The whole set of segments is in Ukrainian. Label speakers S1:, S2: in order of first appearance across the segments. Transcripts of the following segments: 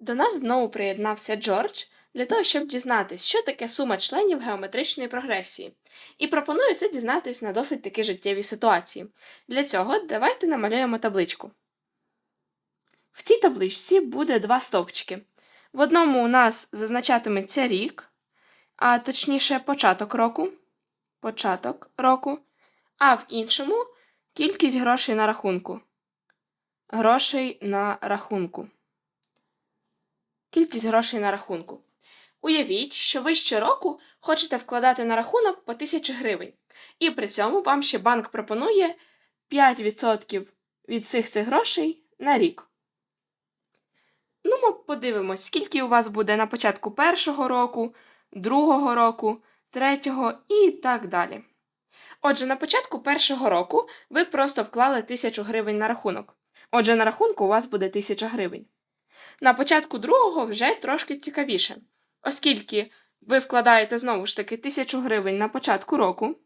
S1: До нас знову приєднався Джордж для того, щоб дізнатись, що таке сума членів геометричної прогресії, і пропоную це дізнатись на досить таки життєвій ситуації. Для цього давайте намалюємо табличку. В цій табличці буде два стовпчики. В одному у нас зазначатиметься рік, а точніше початок року, початок року, а в іншому кількість грошей на рахунку. Грошей на рахунку. Кількість грошей на рахунку. Уявіть, що ви щороку хочете вкладати на рахунок по 1000 гривень, і при цьому вам ще банк пропонує 5% від всіх цих грошей на рік. Ну, ми подивимось, скільки у вас буде на початку першого року, другого року, третього і так далі. Отже, на початку першого року ви просто вклали 1000 гривень на рахунок. Отже, на рахунку у вас буде 1000 гривень. На початку другого вже трошки цікавіше, оскільки ви вкладаєте знову ж таки 1000 гривень на початку року.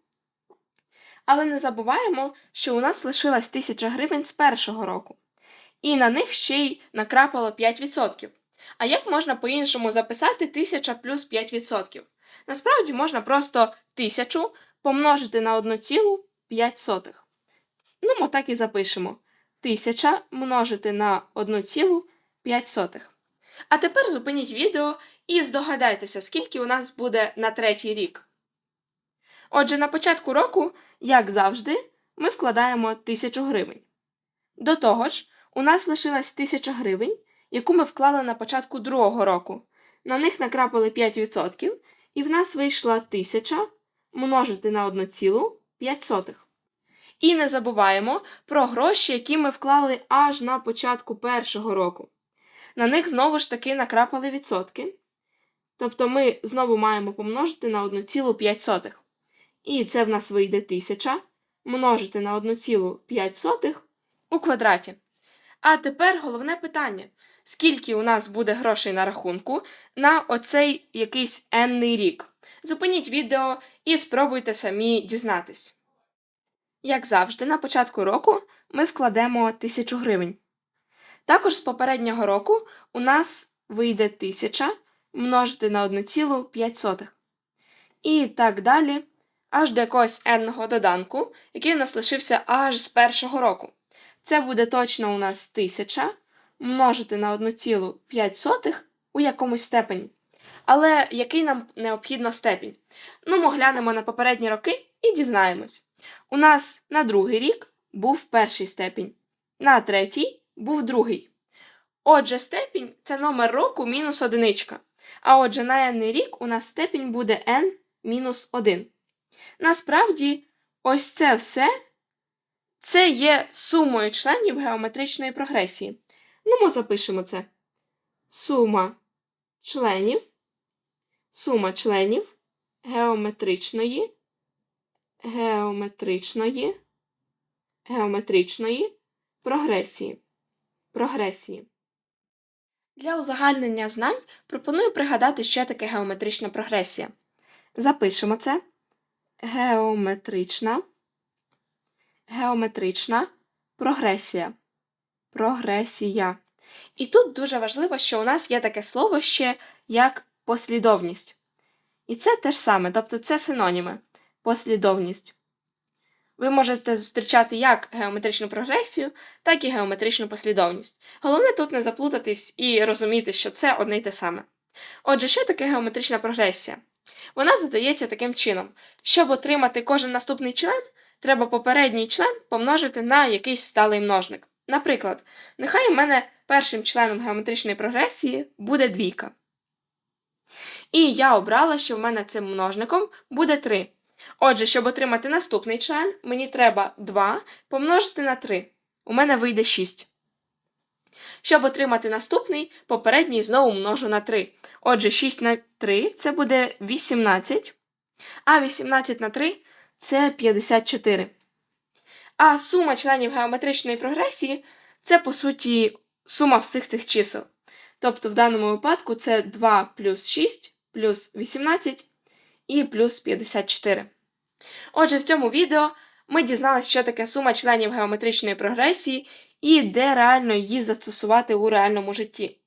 S1: Але не забуваємо, що у нас лишилась 1000 гривень з першого року, і на них ще й накрапало 5%. А як можна по-іншому записати 1000 плюс 5%? Насправді можна просто 1000 помножити на 1,5. Ну, ми так і запишемо. 1000 множити на 1,5. А тепер зупиніть відео і здогадайтеся, скільки у нас буде на третій рік. Отже, на початку року, як завжди, ми вкладаємо 1000 гривень. До того ж, у нас лишилась 1000 гривень, яку ми вклали на початку другого року. На них накрапали 5%, і в нас вийшла 1000 множити на 1,5. І не забуваємо про гроші, які ми вклали аж на початку першого року. На них знову ж таки накрапали відсотки. Тобто ми знову маємо помножити на 1,5. І це в нас вийде 1000 множити на 1,5 у квадраті. А тепер головне питання: скільки у нас буде грошей на рахунку на оцей якийсь енний рік? Зупиніть відео і спробуйте самі дізнатись. Як завжди, на початку року ми вкладемо 1000 гривень. Також з попереднього року у нас вийде 1000 множити на 1,5. І так далі, аж до якогось енного доданку, який у нас лишився аж з першого року. Це буде точно у нас 1000 множити на 1,5 у якомусь степені. Але який нам необхідно степінь? Ну, ми глянемо на попередні роки і дізнаємось. У нас на другий рік був перший степінь, на третій був другий. Отже, степінь це номер року мінус одиничка. А отже, на n рік у нас степінь буде n мінус 1. Насправді, ось це все це є сумою членів геометричної прогресії. Ну, ми запишемо це. Сума членів, сума членів геометричної, геометричної, геометричної прогресії. Прогресії. Для узагальнення знань пропоную пригадати, що таке геометрична прогресія. Запишемо це. Геометрична, геометрична прогресія. Прогресія. І тут дуже важливо, що у нас є таке слово ще як послідовність. І це те ж саме, тобто це синоніми. Послідовність. Ви можете зустрічати як геометричну прогресію, так і геометричну послідовність. Головне тут не заплутатись і розуміти, що це одне й те саме. Отже, що таке геометрична прогресія? Вона задається таким чином: щоб отримати кожен наступний член, треба попередній член помножити на якийсь сталий множник. Наприклад, нехай у мене першим членом геометричної прогресії буде двійка. І я обрала, що в мене цим множником буде 3. Отже, щоб отримати наступний член, мені треба 2 помножити на 3. У мене вийде 6. Щоб отримати наступний, попередній знову множу на 3. Отже, 6 на 3 це буде 18. А 18 на 3 це 54. А сума членів геометричної прогресії це, по суті, сума всіх цих чисел. Тобто, в даному випадку це 2 плюс 6 плюс 18 і плюс 54. Отже, в цьому відео ми дізналися, що таке сума членів геометричної прогресії і де реально її застосувати у реальному житті.